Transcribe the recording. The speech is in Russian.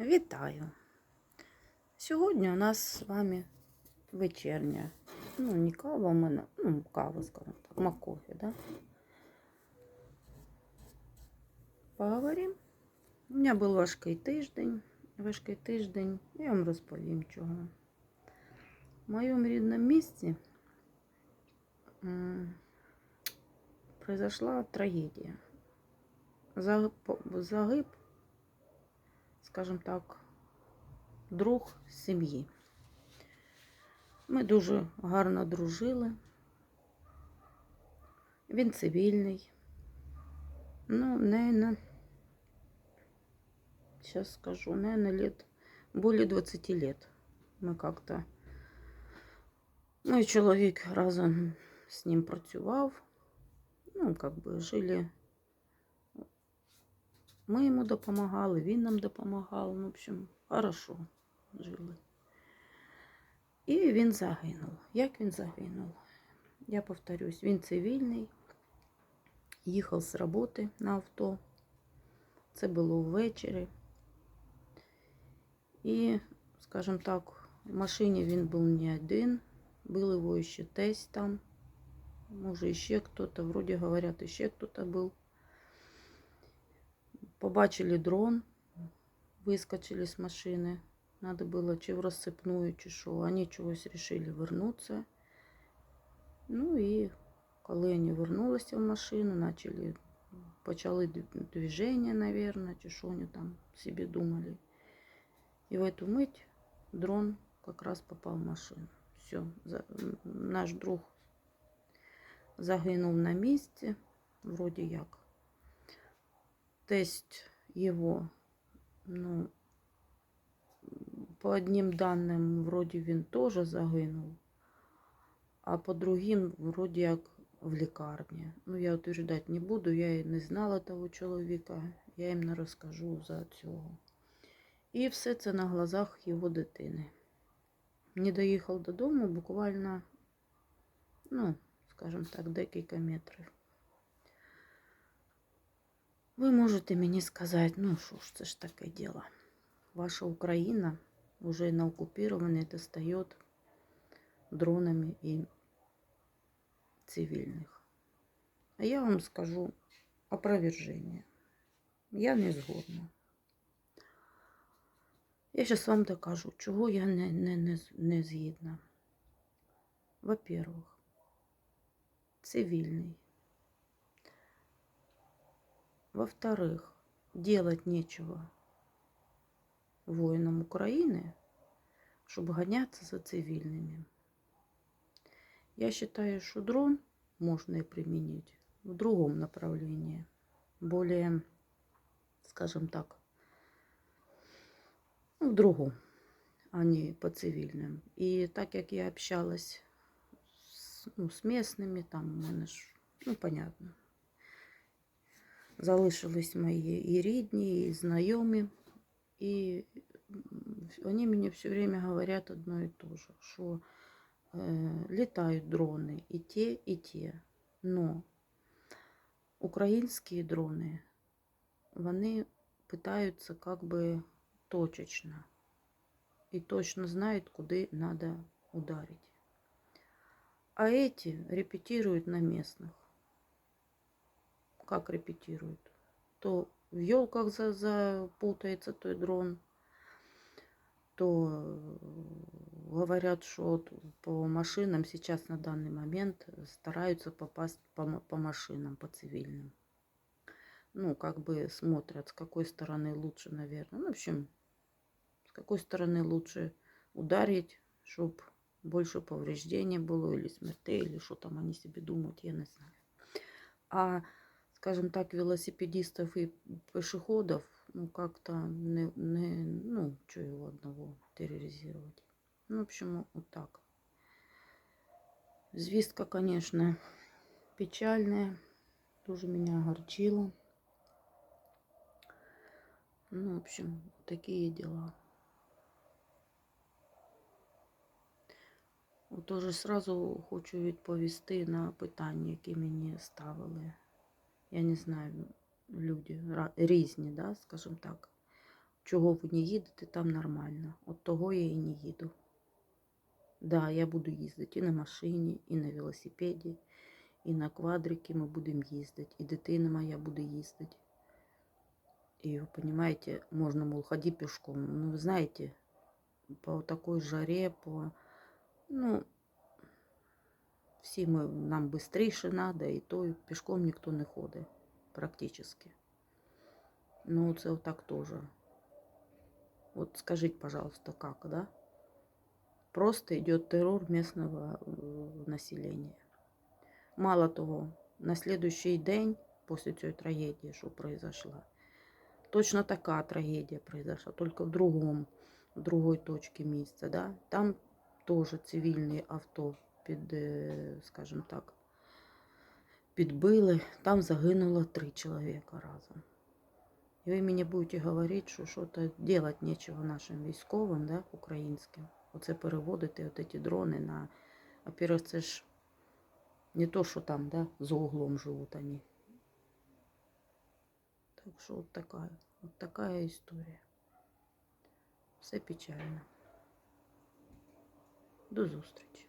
Вітаю! Сьогодні у нас з вами вечерня. Ну, не кава у мене, ну, кава, скажімо так, макофі, да? Поговоримо. У мене був важкий тиждень. Важкий тиждень, я вам розповім чого. В моєму рідному місті м, произошла трагедія. Загиб скажімо так, друг сім'ї. Ми дуже гарно дружили. Він цивільний. Ну, не на, сейчас скажу, наверное, лет, более 20 лет. Ми как-то, мой чоловік разом з ним працював. Ну, как бы жили ми йому допомагали, він нам допомагав. Ну, в общем, хорошо жили. І він загинув. Як він загинув? Я повторюсь, він цивільний, їхав з роботи на авто. Це було ввечері. І, скажімо так, в машині він був не один, був його ще тесть там. Може, ще хто-то, вроді говорять, ще хто-то був. Побачили дрон, выскочили с машины. Надо было чи в розсипную, чи що. Вони чогось решили вернуться. Ну і коли вони вернулися в машину, почали, почали движение, наверное, чи що вони там собі думали. І в эту мить дрон как раз попав в машину. Все, наш друг загинув на місці, вроді як Тесть его, ну, по одним данным, вроде він теж загинув, а по другим, вроді як в лікарні. Ну, я утверждати не буду, я і не знала того чоловіка, я їм не розкажу за цього. І все це на глазах його дитини. Не доїхав додому буквально, ну, скажімо так, декілька метрів. Ви можете мені сказати, ну що ж, це ж таке діло. Ваша Україна уже на оккупированной достает дронами и цивильных. А я вам скажу опровержение. Я не згодна. Я зараз вам докажу, чого я не, не, не, не згідна. Во-первых, цивільний. Во-вторых, делать нечего воинам Украины, чтобы гоняться за цивильными. Я считаю, что дрон можно и применить в другом направлении, более, скажем так, ну, в другом, а не по цивильным. И так как я общалась с, ну, с местными, там ну, понятно, залишились мої і рідні, і знайомі. І вони мені все время говорять одно і те же, що е, літають дрони і ті, і ті. Но українські дрони, вони питаються как бы точечно. І точно знають, куди треба ударить. А эти репетируют на местных как репетируют. То в елках за, запутается той дрон, то э, говорят, что по машинам сейчас на данный момент стараются попасть по, по машинам, по цивильным. Ну, как бы смотрят, с какой стороны лучше, наверное. Ну, в общем, с какой стороны лучше ударить, чтобы больше повреждений было, или смертей, или что там они себе думают, я не знаю. А скажем так, велосипедистов и пешеходов, ну, как-то не, не, ну, что его одного терроризировать. Ну, в общем, вот так. Звездка, конечно, печальная, тоже меня огорчила. Ну, в общем, такие дела. Отож, сразу хочу відповісти на питання, які мені ставили Я не знаю, люди різні, да, скажімо так. чого ви не їдете, там нормально. От того я і не їду. Да, я буду їздити і на машині, і на велосипеді, і на квадрики ми будемо їздити, і дитина моя буде їздити. Вы понимаете, можно, мол, ходи пешком. Ну, вы знаете, по такой жаре, по... Ну, всі ми, нам быстрейше надо, і то пішком ніхто не ходить практически. Ну, це так тоже. Вот скажите, пожалуйста, как, да? Просто идет террор местного э, населения. Мало того, на следующий день после цієї трагедії, що произошла, точно така трагедія произошла, только в другом, в другой точці місця, да? Там теж цивільне авто під, е, скажімо так, підбили, там загинуло три чоловіка разом. І ви мені будете говорити, що щось делать нечего нашим військовим, да, українським. Оце переводити от ці дрони на. Во-первых, це ж не то, що там, да, за углом живуть вони. Так що от така, от така історія. Все печально. До зустрічі.